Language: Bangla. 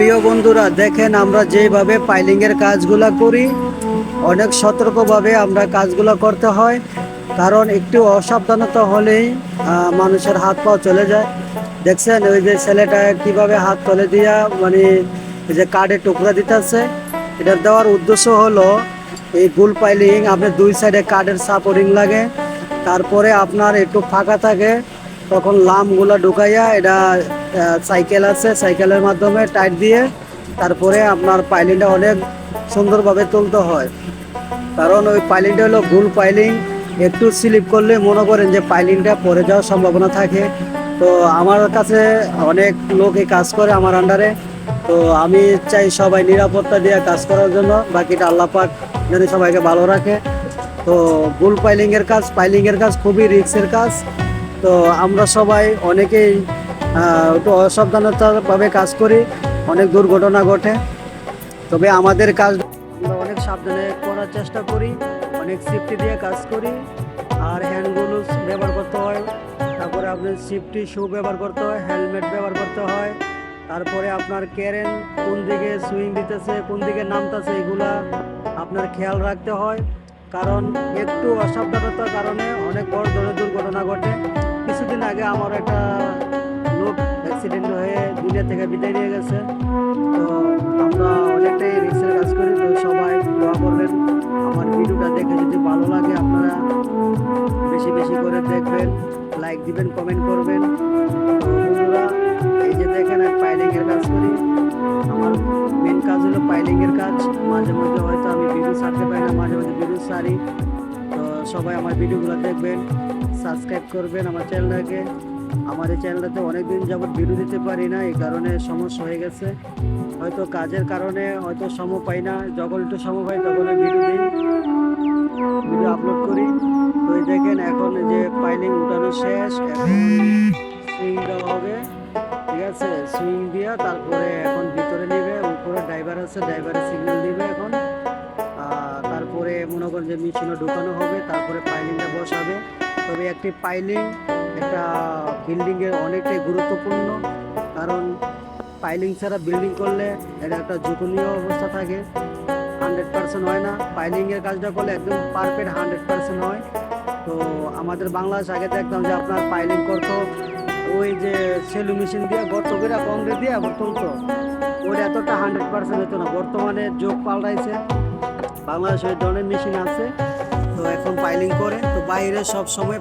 প্রিয় বন্ধুরা, দেখেন আমরা যেভাবে পাইলিং এর কাজগুলা করি, অনেক সতর্কভাবে আমরা কাজগুলো করতে হয়, কারণ একটু অসাবধানতা হলেই মানুষের হাত পা চলে যায়। দেখছেন, ওই যে ছেলেটা কীভাবে হাত তলে দিয়া মানে এই যে কাঠে টুকরা দিতেছে। এটা দেওয়ার উদ্দেশ্য হলো, এই গুল পাইলিং আপনার দুই সাইডে কাঠের সাপোর্টিং লাগে, তারপরে আপনার একটু ফাঁকা থাকে তখন লামগুলো ঢুকাইয়া এটা সাইকেল আছে সাইকেলের মাধ্যমে টাইট দিয়ে তারপরে আপনার পাইলিংটা অনেক সুন্দরভাবে তুলতে হয়। কারণ ওই পাইলিংটা হলো গুল পাইলিং একটু স্লিপ করলে মনে করেন যে পাইলিংটা পড়ে যাওয়ার সম্ভাবনা থাকে। তো আমার কাছে অনেক লোক এই কাজ করে আমার আন্ডারে তো আমি চাই সবাই নিরাপত্তা দিয়ে কাজ করার জন্য, বাকিটা আল্লাহ পাক যেন সবাইকে ভালো রাখে। তো গুল পাইলিংয়ের কাজ পাইলিংয়ের কাজ খুবই রিস্কের কাজ। তো আমরা সবাই অনেকেই একটু অসাবধানতাভাবে কাজ করি, অনেক দুর্ঘটনা ঘটে। তবে আমাদের কাজ, আমরা অনেক সাবধানে করার চেষ্টা করি, অনেক সেফটি দিয়ে কাজ করি। আর হ্যান্ড গ্লোভস ব্যবহার করতে হয়, তারপরে আপনার সেফটি শু ব্যবহার করতে হয় হেলমেট ব্যবহার করতে হয়। তারপরে আপনার ক্যারেন কোন দিকে সুইং দিতেছে, কোন দিকে নামতেছে, এগুলা আপনার খেয়াল রাখতে হয়। কারণ একটু অসাবধানতার কারণে অনেক বড় ধরনের দুর্ঘটনা ঘটে। কিছুদিন আগে আমার একটা লোক অ্যাক্সিডেন্ট হয়ে দুনিয়া থেকে বিদায় নিয়ে গেছে। তো আমরা অনেকটাই রিক্সের কাজ করি, তো সবাই দোয়া করবেন। আমার ভিডিওটা দেখে যদি ভালো লাগে আপনারা বেশি বেশি করে দেখবেন লাইক দিবেন কমেন্ট করবেন। এই যে দেখেন, আমি পাইলিং এর কাজ করি। আমার মেন কাজ হলো পাইলিংয়ের কাজ। মাঝে মধ্যে হয়তো আমি ভিডিও ছাড়তে পারি না, মাঝে মধ্যে ভিডিও ছাড়ি। তো সবাই আমার ভিডিওগুলো দেখবেন। সাবস্ক্রাইব করবেন আমার চ্যানেলটাকে। আমার এই চ্যানেলটাতে অনেকদিন যাবত ভিডিও দিতে পারি না, এই কারণে সমস্যা হয়ে গেছে। হয়তো কাজের কারণে হয়তো সময় পাই না, যখন একটু সময় পাই তখন ভিডিও দিই ভিডিও আপলোড করি। তো দেখেন, এখন যে পাইলিং উঠানো শেষ সুইং দেওয়া হবে, ঠিক আছে? সুইং দিয়া তারপরে এখন ভিতরে নিবে, উপরে ড্রাইভার আছে ড্রাইভারের সিগন্যাল দিবে এখন। তারপরে মনে করেন যে মেশিনও ঢুকানো হবে, তারপরে পাইলিংটা বসাবে। তবে একটি পাইলিং, একটা বিল্ডিংয়ের অনেকটাই গুরুত্বপূর্ণ, কারণ পাইলিং ছাড়া বিল্ডিং করলে এটা একটা ঝুঁকনীয় অবস্থা থাকে। হান্ড্রেড পার্সেন্ট হয় না। পাইলিংয়ের কাজটা করলে একদম পারফেক্ট হান্ড্রেড পার্সেন্ট হয়। তো আমাদের বাংলাদেশ আগে দেখতাম যে আপনার পাইলিং করতো, ওই যে সেলু মেশিন দিয়ে গর্ত করে কংক্রিট দিয়ে তুলতো। ওটা এতটা হান্ড্রেড পার্সেন্ট হতো না। বর্তমানে যোগ পাল্টাইছে। বাংলাদেশে ওই ধরনের মেশিন আছে। তো এখন পাইলিং করে তো বাইরে সব সময়